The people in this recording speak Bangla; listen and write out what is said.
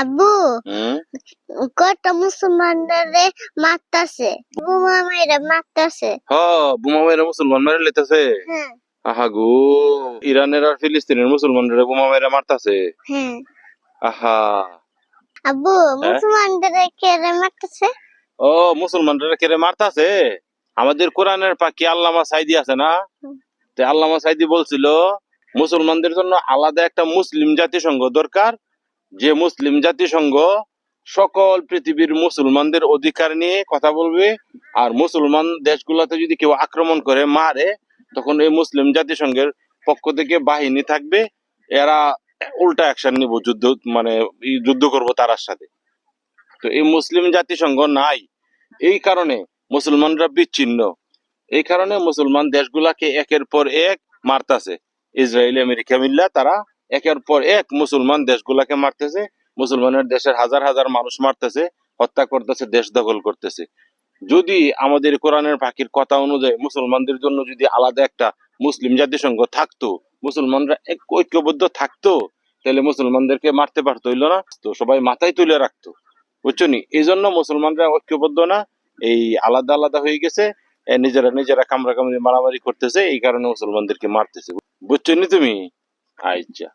আব্বু কত মুসলমানদের মারতাছে? বোমা মাইরা মারতাছে। হ বোমা মেরে মুসলমান মেরে লেতেছে হ্যাঁ। আহা গো ইরানের আর ফিলিস্তিনের মুসলমানরা বোমা মেরে মারতাছে। হ্যাঁ। আহা। আব্বু মুসলমানদের কে মারতাছে? ও মুসলমানরা কেড়ে মারতাছে? আমাদের কোরআনের পাখি আল্লামা সাইদি আছে না? তে আল্লামা সাইদি বলছিল মুসলমানদের জন্য আলাদা একটা মুসলিম জাতিসংঘ দরকার যে মুসলিম জাতিসংঘ সকল পৃথিবীর মুসলমানদের অধিকার নিয়ে কথা বলবে, আর মুসলমান দেশগুলোতে যদি কেউ আক্রমণ করে, মারে, তখন এই মুসলিম জাতিসংঘের পক্ষ থেকে বাহিনী থাকবে। এরা উল্টা অ্যাকশন নিব, যুদ্ধ মানে যুদ্ধ করব তার সাথে। তো এই মুসলিম জাতিসংঘ নাই। এই কারণে মুসলমানরা বিচ্ছিন্ন। এই কারণে মুসলমান দেশগুলাকে একের পর এক মারতাছে। ইসরায়েল আমেরিকা মিল্লা, তারা একের পর এক মুসলমান দেশগুলাকে মারতেছে, মুসলমানের দেশের হাজার হাজার মানুষ মারতেছে, হত্যা করতেছে, দেশ দখল করতেছে। যদি আমাদের কোরআনের পাখির কথা অনুযায়ী মুসলমানদের জন্য যদি আলাদা একটা মুসলিম জাতিসংঘ থাকতো, মুসলমানরা এক ঐক্যবদ্ধ থাকতো, তাহলে মুসলমানদেরকে মারতে পারতো, হইল না? তো সবাই মাথায় তুলে রাখতো। বুঝছ নি? এই জন্য মুসলমানরা ঐক্যবদ্ধ না, এই আলাদা আলাদা হয়ে গেছে নিজেরা নিজেরা কামড়া কামড়ি মারামারি করতেছে, এই কারণে মুসলমানদেরকে মারতেছে। বুঝছ নি তুমি? আচ্ছা।